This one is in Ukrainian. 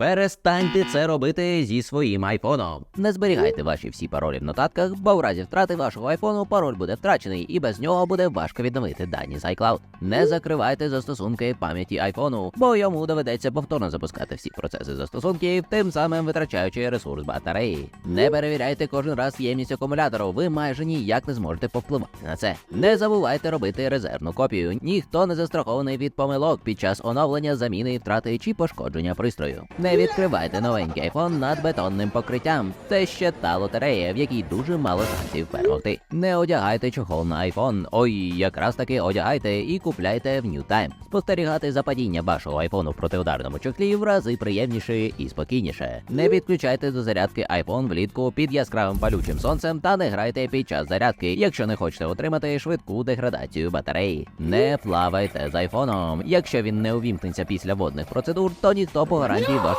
Перестаньте це робити зі своїм айфоном. Не зберігайте ваші всі паролі в нотатках, бо в разі втрати вашого айфону пароль буде втрачений, і без нього буде важко відновити дані з iCloud. Не закривайте застосунки пам'яті айфону, бо йому доведеться повторно запускати всі процеси застосунків, тим самим витрачаючи ресурс батареї. Не перевіряйте кожен раз ємність акумулятору, ви майже ніяк не зможете повпливати на це. Не забувайте робити резервну копію. Ніхто не застрахований від помилок під час оновлення, заміни, втрати чи пошкодження пристрою. Не відкривайте новенький айфон над бетонним покриттям. Це ще та лотерея, в якій дуже мало шансів перемогти. Не одягайте чохол на айфон. Ой, якраз таки одягайте і купляйте в Newtime. Спостерігати за падіння вашого айфону в протиударному чохлі в рази приємніше і спокійніше. Не підключайте до зарядки айфон влітку під яскравим палючим сонцем та не грайте під час зарядки, якщо не хочете отримати швидку деградацію батареї. Не плавайте з айфоном. Якщо він не увімкнеться після водних процедур, то ніхто по гарантії ваш